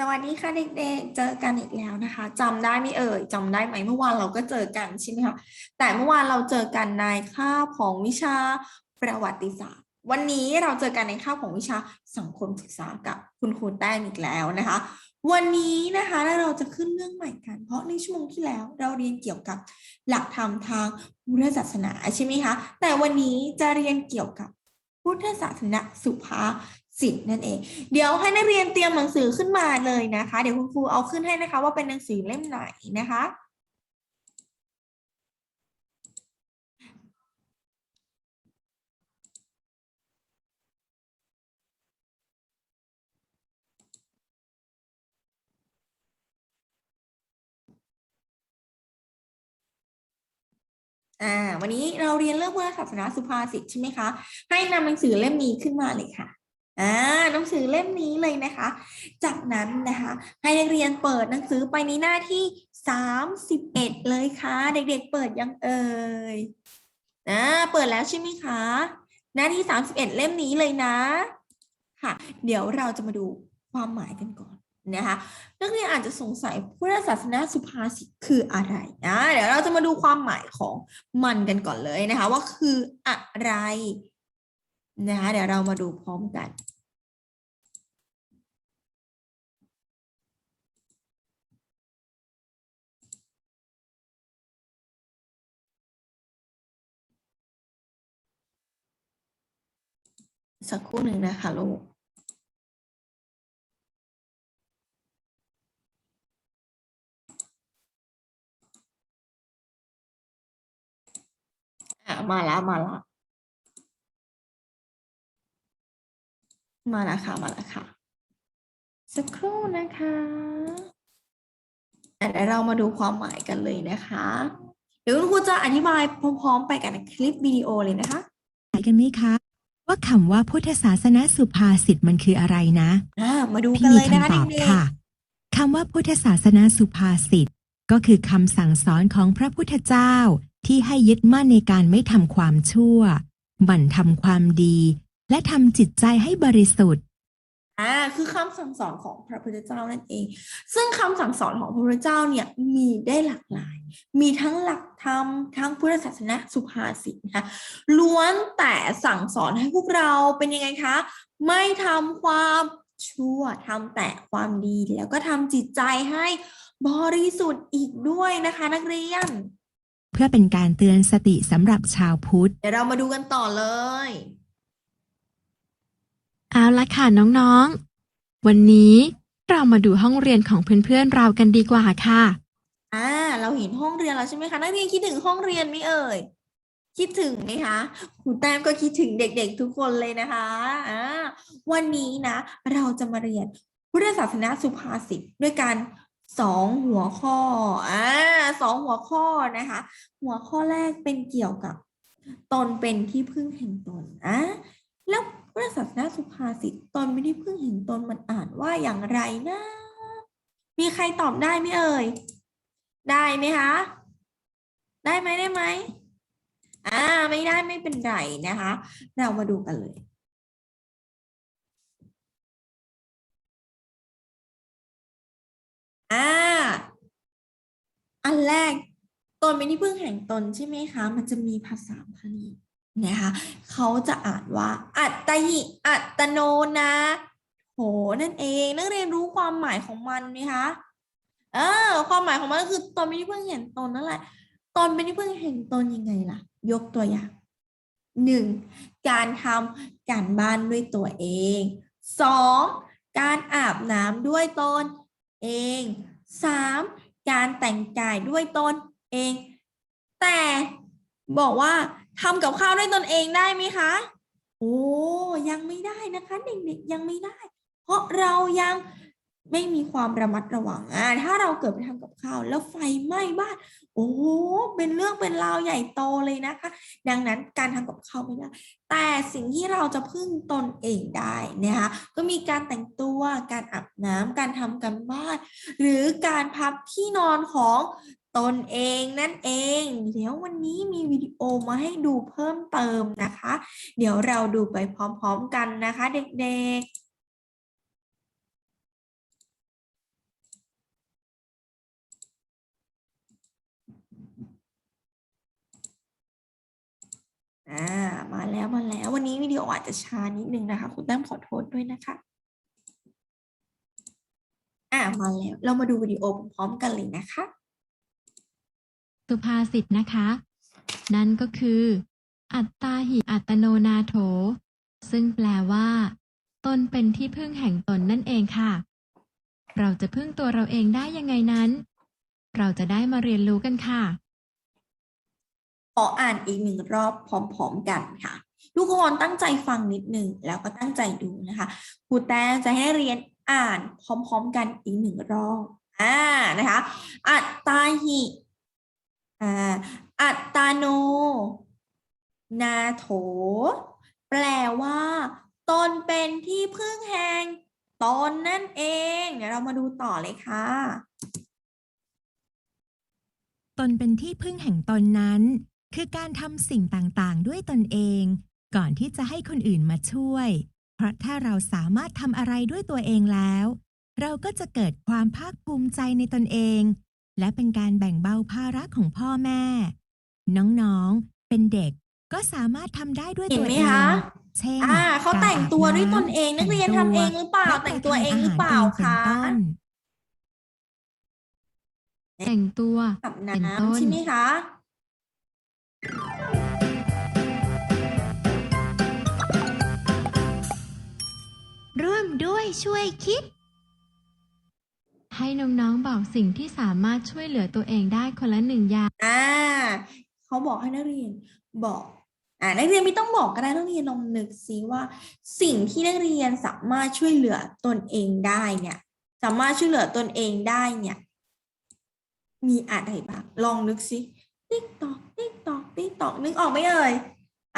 สวัสดีค่ะเด็กๆ เจอกันอีกแล้วนะคะจำได้ไหมเอ่ยจำได้ไหมเมื่อวานเราก็เจอกันใช่ไหมคะแต่เมื่อวานเราเจอกันในคาบของวิชาประวัติศาสตร์ วันนี้เราเจอกันในคาบของวิชาสังคมศึกษากับคุณครูแต้มอีกแล้วนะคะ วันนี้นะคะเราจะขึ้นเรื่องใหม่กัน เพราะในชั่วโมงที่แล้วเราเรียนเกี่ยวกับหลักธรรมทางพุทธศาสนาใช่ไหมคะแต่วันนี้จะเรียนเกี่ยวกับพุทธศาสนาสุภา ษิตนั่นเอง เดี๋ยวให้นักเรียนเตรียมหนังสือขึ้นมาเลยนะคะ เดี๋ยวคุณครูเอาขึ้นให้นะคะว่าเป็นหนังสือเล่มไหนนะคะอ่าวันนี้เราเรียนเรื่องพุทธศาสนาสุภาษิตใช่ไหมคะ ให้นำหนังสือเล่มนี้ขึ้นมาเลยค่ะ อ่าหนังสือเล่มนี้เลยนะคะ จากนั้นนะคะ ให้นักเรียนเปิดหนังสือไปในหน้าที่สามสิบเอ็ดเลยค่ะ เด็กๆเปิดยังเอ่ยอ่าเปิดแล้วใช่ไหมคะ หน้าที่สามสิบเอ็ดเล่มนี้เลยนะ ค่ะ เดี๋ยวเราจะมาดูความหมายกันก่อนนะคะนักเรียนอาจจะสงสัยพุทธศาสนาสุภาษิตคืออะไรนะเดี๋ยวเราจะมาดูความหมายของมันกันก่อนเลยนะคะ ว่าคืออะไร นะคะเดี๋ยวเรามาดูพร้อมกัน สักครู่หนึ่งนะคะลูกมาแล้วมาแล้ว มาแล้วค่ะ มาแล้วค่ะ สักครู่นะคะอะเดี๋ยวเรามาดูความหมายกันเลยนะคะ เดี๋ยวคุณครูจะอธิบายพร้อมๆ ไปกันในคลิปวิดีโอเลยนะคะหมายกันไหมคะ ว่าคำว่าพุทธศาสนาสุภาษิตมันคืออะไรนะอ่ามาดูพี่กันมีเลยนะคะคำตอบเด็กค่ะคำว่าพุทธศาสนาสุภาษิตก็คือคำสั่งสอนของพระพุทธเจ้าที่ให้ยึดมั่นในการไม่ทำความชั่ว หมั่นทำความดี และทำจิตใจให้บริสุทธิ์ๆอ่าคือคำสั่งสอนของพระพุทธเจ้านั่นเอง ซึ่งคำสั่งสอนของพระพุทธเจ้าเนี่ยมีได้หลากหลาย มีทั้งหลักธรรมทั้งพุทธศาสนาสุภาษิตนะคะล้วนแต่สั่งสอนให้พวกเราเป็นยังไงคะ ไม่ทำความชั่วทำแต่ความดีแล้วก็ทำจิตใจให้บริสุทธิ์อีกด้วยนะคะ นักเรียน เพื่อเป็นการเตือนสติสำหรับชาวพุทธ เดี๋ยวเรามาดูกันต่อเลย เอาละค่ะน้องๆ วันนี้เรามาดูห้องเรียนของเพื่อนๆเรากันดีกว่าค่ะ อ่า เราเห็นห้องเรียนแล้วใช่ไหมคะนักเรียนคิดถึงห้องเรียนไหมเอ่ย คิดถึงไหมคะครูแต้มก็คิดถึงเด็กๆทุกคนเลยนะคะอ่าวันนี้นะ เราจะมาเรียนพุทธศาสนาสุภาษิตด้วยกันสองหัวข้ออ่าสองหัวข้อนะคะ หัวข้อแรกเป็นเกี่ยวกับ ตนเป็นที่พึ่งแห่งตนอะแล้ว พุทธศาสนาสุภาษิตตนไม่ได้เพึ่งแห่งตนมันอ่านว่าอย่างไรนะ มีใครตอบได้ไหมเอ่ย ได้ไหมคะ ได้ไหมได้ไหมอ่าไม่ได้ไม่เป็นไรนะคะ เรามาดูกันเลยอ่าอันแรกตนเป็นที่พึ่งแห่งตนใช่ไหมคะ มันจะมีภาษาพาลี นะคะเขาจะอ่านว่า อัตติอัตโนนะโหนั่นเองนักเรียนรู้ความหมายของมันไหมคะเออความหมายของมันก็คือตนเป็นที่พึ่งแห่งตนนั่นแหละตนเป็นที่พึ่งแห่งตนยังไงล่ะ ยกตัวอย่างหนึ่งการทำการบ้านด้วยตัวเองสองการอาบน้ำด้วยตนเองสามการแต่งกายด้วยตนเอง แต่บอกว่า ทำกับข้าวด้วยตนเองได้ไหมคะ โอ้ยังไม่ได้นะคะเด็กๆยังไม่ได้ เพราะเรายังไม่มีความระมัดระวังอ่าถ้าเราเกิดไปทำกับข้าวแล้วไฟไหม้บ้าน โอ้เป็นเรื่องเป็นราวใหญ่โตเลยนะคะ ดังนั้นการทำกับข้าวไม่ได้แต่สิ่งที่เราจะพึ่งตนเองได้นะคะก็มีการแต่งตัวการอาบน้ำการทำกันบ้าน หรือการพับที่นอนของ ตนเองนั่นเอง เดี๋ยววันนี้มีวิดีโอมาให้ดูเพิ่มเติมนะคะ เดี๋ยวเราดูไปพร้อมๆกันนะคะเด็กๆอ่ามาแล้วมาแล้ววันนี้วิดีโออาจจะช้านิดนึงนะคะ คุณแต้มขอโทษด้วยนะคะอ่ามาแล้วเรามาดูวิดีโอพร้อมกันเลยนะคะ สุภาษิตนะคะ นั่นก็คือ อัตตาหิอัตโนนาโถ ซึ่งแปลว่า ตนเป็นที่พึ่งแห่งตนนั่นเองค่ะ เราจะพึ่งตัวเราเองได้ยังไงนั้น เราจะได้มาเรียนรู้กันค่ะ ขออ่านอีกหนึ่งรอบพร้อมๆกันค่ะ ทุกคนตั้งใจฟังนิดหนึ่งแล้วก็ตั้งใจดูนะคะครูแต้จะให้เรียนอ่านพร้อม ๆ กันอีกหนึ่งรอบอ่านะคะ อัตตาหิ อ่าอัตตาโน นาโถ แปลว่า ตนเป็นที่พึ่งแห่งตนนั่นเอง เดี๋ยวเรามาดูต่อเลยค่ะ ตนเป็นที่พึ่งแห่งตนนั้น คือการทำสิ่งต่างๆ ด้วยตนเอง ก่อนที่จะให้คนอื่นมาช่วย เพราะถ้าเราสามารถทำอะไรด้วยตัวเองแล้ว เราก็จะเกิดความภาคภูมิใจในตนเอง และเป็นการแบ่งเบาภาระของพ่อแม่ น้องๆ เป็นเด็กก็สามารถทำได้ด้วยเห็นตัวไหมเองคะเช่นอ่าเขาแต่งตัวด้วยตนเองการนักเรียนแต่ทำเองหรือเปล่าและแต่งตัวเองหรือเปล่าการทำอหรเองเป็นคะต้นแต่งตัวกับเป็นต้น น้ำใช่ไหมคะ ร่วมด้วยช่วยคิด ให้น้องๆบอกสิ่งที่สามารถช่วยเหลือตัวเองได้คนละหนึ่งอย่าง อ่าเขาบอกให้นักเรียนบอกอ่านักเรียนไม่ต้องบอกก็ได้นักเรียนลองนึกซิว่า สิ่งที่นักเรียนสามารถช่วยเหลือตนเองได้เนี่ย สามารถช่วยเหลือตนเองได้เนี่ย มีอะไรบ้างลองนึกซิติ๊กตอกติ๊กตอกติ๊กตอกนึกออกไหมเอ่ย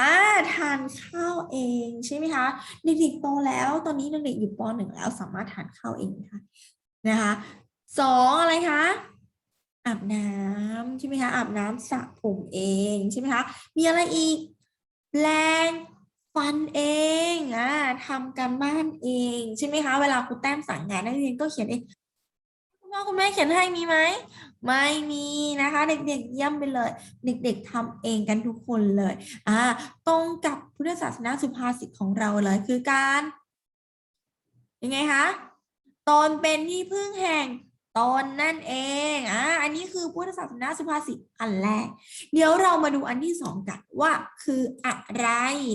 อ่าทานข้าวเองใช่ไหมคะเด็กๆโตแล้ว ตอนนี้เด็กๆอยู่ปหนึ่งแล้วสามารถทานข้าวเองนะคะ นะคะสองอะไรคะอาบน้ำใช่ไหมคะอาบน้ำสระผมเองใช่ไหมคะมีอะไรอีกแปรงฟันเองอ่าทำการบ้านเองใช่ไหมคะเวลาครูแต้มสั่งงานนักเรียนก็เขียนเองคุณพ่อคุณแม่เขียนให้มีไหมไม่มีนะคะ เด็กๆเยี่ยมไปเลย เด็ก ๆทำเองกันทุกคนเลยอ่าตรงกับพุทธศาสนาสุภาษิตของเราเลยคือการยังไงคะ ตนเป็นที่พึ่งแห่งตนนั่นเอง อ่า อันนี้คือพุทธศาสนาสุภาษิตอันแรก เดี๋ยวเรามาดูอันที่สองกันว่าคืออะไร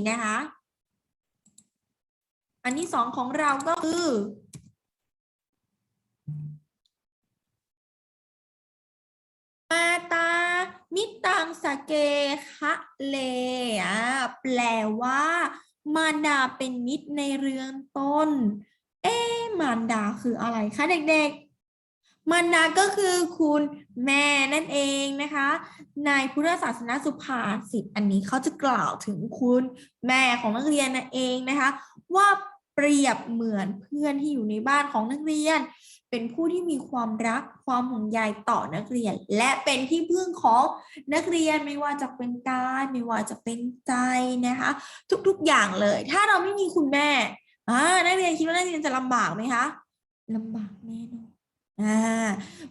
นะคะ อันที่สองของเราก็คือ มาตา มิตังสเกคะเลอ่าแปลว่า มารดาเป็นมิตรในเรือนต้น เอ๊มารดาคืออะไรคะเด็กๆ มารดาก็คือคุณแม่นั่นเองนะคะ ในพุทธศาสนาสุภาษิตอันนี้เขาจะกล่าวถึงคุณแม่ของนักเรียนนั่นเองนะคะ ว่าเปรียบเหมือนเพื่อนที่อยู่ในบ้านของนักเรียน เป็นผู้ที่มีความรักความห่วงใยต่อนักเรียน และเป็นที่พึ่งของนักเรียนไม่ว่าจะเป็นกายไม่ว่าจะเป็นใจนะคะ ทุกๆอย่างเลย ถ้าเราไม่มีคุณแม่ อ่านักเรียนคิดว่านักเรียนจะลำบากไหมคะลำบากแน่นอนอ่า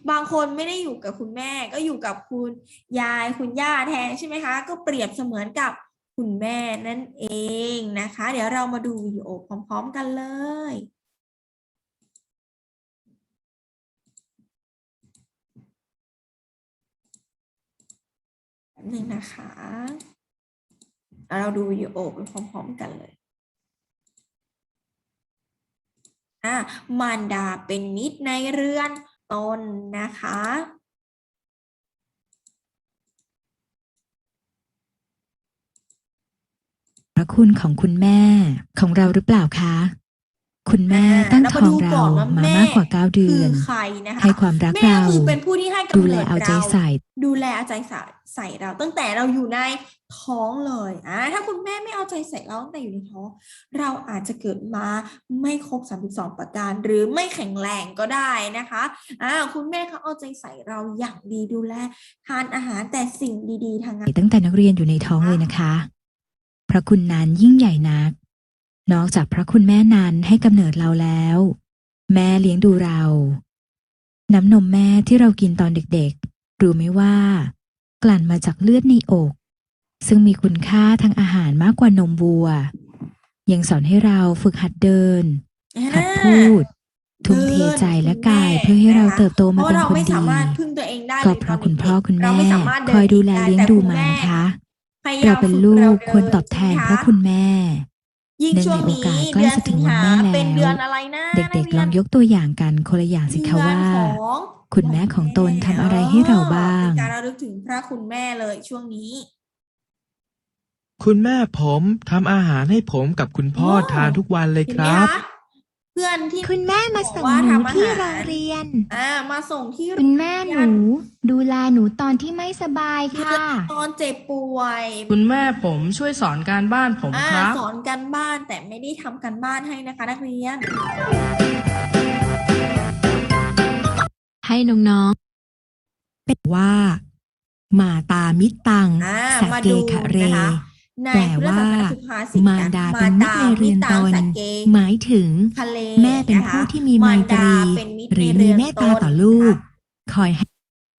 บางคนไม่ได้อยู่กับคุณแม่ ก็อยู่กับคุณยายคุณย่าแทนใช่ไหมคะ ก็เปรียบเสมือนกับคุณแม่นั่นเองนะคะ เดี๋ยวเรามาดูวิดีโอพร้อม ๆ กันเลยแป๊บนึงนะคะแล้วเราดูวิดีโอไปพร้อม ๆ กันเลย อะ มารดาเป็นมิตรในเรือนตนนะคะ พระคุณของคุณแม่ของเราหรือเปล่าคะ คุณแม่อ่าตั้งเราท้มาองดูเราก่อนว่ามาแม่มากกว่าเก้าเดืคืออนใครนะคะให้ความรักแม่เราคือเป็นผู้ที่ให้กำดูเนิแลดเอาใจเราใส่ ดูแลเอาใจใส่ใส่เรา ตั้งแต่เราอยู่ในท้องเลยอ่าถ้าคุณแม่ไม่เอาใจใส่เราตั้งแต่อยู่ในท้อง เราอาจจะเกิดมาไม่ครบ 32 ประการ หรือไม่แข็งแรงก็ได้นะคะอ่าคุณแม่เขาเอาใจใส่เราอย่างดีดูแลทานอาหารแต่สิ่งดีๆทางนั้นตั้งแต่นักเรียนอยู่ในท้องเลยนะคะ พระคุณนั้นยิ่งใหญ่นัก นอกจากพระคุณแม่นั้นให้กำเนิดเราแล้ว แม่เลี้ยงดูเรา น้ำนมแม่ที่เรากินตอนเด็กๆ รู้ไหมว่า กลั่นมาจากเลือดในอก ซึ่งมีคุณค่าทางอาหารมากกว่านมวัว ยังสอนให้เราฝึกหัดเดิน หัดพูด ทุ่มเทใจและกายเพื่อให้เราเติบโตเพมาราะเป็นเราคนไม่ดีสามารถพึ่งตัวเองได้ก็ลยเพราะตนคุณพ่อด็กๆคุณเราแม่ไม่สามารถเนคอยดูแลงเลี้ยงแต่ดูคุณมาแนะคะพยายมเราเป็นฝึลูรากดินควรตอบแทนใช่ไหมพระคุณแม่ ยิ่งเนื่องช่วงในโอนี้กาสใกล้เดือนจะถึสิงงวันหาแม่แล้วเป็นเดือนอะไรนะเด็กๆลองยกตัวอย่างกันคนละอย่างสิคะว่าเดือนของคุณแม่ของตนทำอะไรให้เราบ้างเป็นการระลึกถึงพระคุณแม่เลยช่วงนี้ คุณแม่ผมทำอาหารให้ผมกับคุณพ่อโอ้ทานทุกวันเลยเห็นคไหมรับคะ เพื่อนที่คุณแม่มาบอกส่งว่าหนูทำอาที่หารโรงเรียน อ่ามาส่งที่คุณแม่หนู ดูแลหนูตอนที่ไม่สบายค่ะ ตอนเจ็บป่วยคุณแม่ผมช่วยสอนการบ้านผมอ่าครับ สอนกันบ้านแต่ไม่ได้ทำกันบ้านให้นะคะ นักเรียน ให้น้องเป็นว่า มาตามิตังอ่าสมาเกดูขะเร นะคะ ในแปลพุทธว่าศาสนาสุภาษิตมารดาเป็นมิตรในเรือนตนสเกหมายถึงทะเลแม่เป็นผู้ที่มีไมตรีารดาเป็นมิตรหรือในมีเรือนเมตตาต่อตนลูกนะคะคอยให้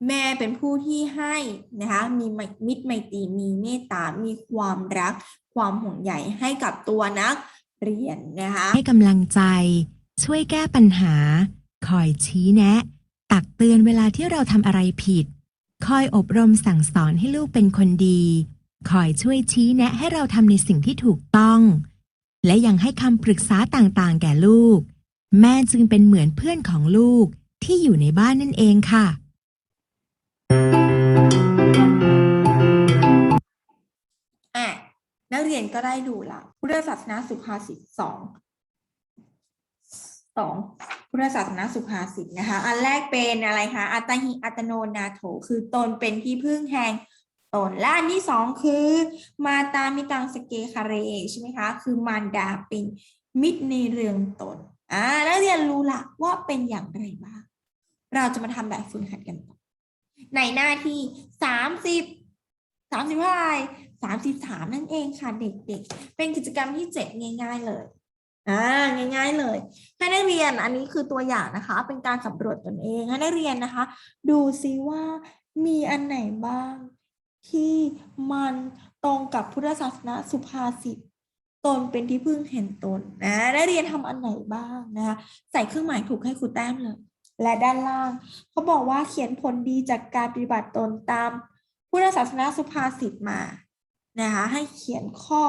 แม่เป็นผู้ที่ให้นะคะมีไมมิตรไมตรีมีเมตตา มีความรัก ความห่วงใยให้กับตัวนักเรียนนะคะให้กำลังใจ ช่วยแก้ปัญหา คอยชี้แนะ ตักเตือนเวลาที่เราทำอะไรผิด คอยอบรมสั่งสอนให้ลูกเป็นคนดี คอยช่วยชี้แนะให้เราทำในสิ่งที่ถูกต้อง และยังให้คำปรึกษาต่างๆ แก่ลูก แม่จึงเป็นเหมือนเพื่อนของลูกที่อยู่ในบ้านนั่นเองค่ะ อะ นักเรียนก็ได้ดูละพุทธศาสนาสุภาษิตสองสองพุทธศาสนาสุภาษิตนะคะ อันแรกเป็นอะไรคะอัตตหิอัตโนนาโถ คือตนเป็นที่พึ่งแห่ง ตนและอันที่สองคือมาตามิตังสเกคาเรใช่ไหมคะ คือมารดาเป็นมิตรในเรื่องตนอ่านักเรียนรู้ละว่าเป็นอย่างไรบ้าง เราจะมาทำแบบฝึกหัดกันต่อในหน้าที่สามสิบสามสิบเท่าไหร่สามสิบสามนั่นเองค่ะเด็กๆ เป็นกิจกรรมที่เจ็ดง่าย ๆเลยอ่าง่าย ๆ เลยให้นักเรียนอันนี้คือตัวอย่างนะคะ เป็นการสำรวจตนเองให้นักเรียนนะคะ ดูซิว่ามีอันไหนบ้าง ที่มันตรงกับพุทธศาสนาสุภาษิตตนเป็นที่พึ่งเห็นตนนะนักเรียนทำอันไหนบ้างนะคะใส่เครื่องหมายถูกให้ครูแต้มเลย และด้านล่างเขาบอกว่าเขียนผลดีจากการปฏิบัติตนตามพุทธศาสนาสุภาษิตมานะคะให้เขียนข้อ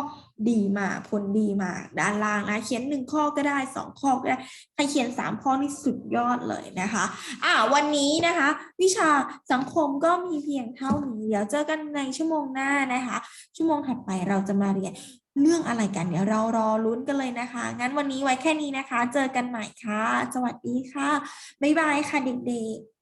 ดีมาผลดีมาด้านล่างนะเขียนหนึ่งข้อก็ได้สองข้อก็ได้ใครเขียนสามข้อนี่สุดยอดเลยนะคะอ่าวันนี้นะคะ วิชาสังคมก็มีเพียงเท่านี้ เดี๋ยวเจอกันในชั่วโมงหน้านะคะ ชั่วโมงถัดไปเราจะมาเรียนเรื่องอะไรกันเดี๋ยวเรารอลุ้นกันเลยนะคะ งั้นวันนี้ไว้แค่นี้นะคะ เจอกันใหม่ค่ะ สวัสดีค่ะ บ๊ายบายค่ะเด็กๆ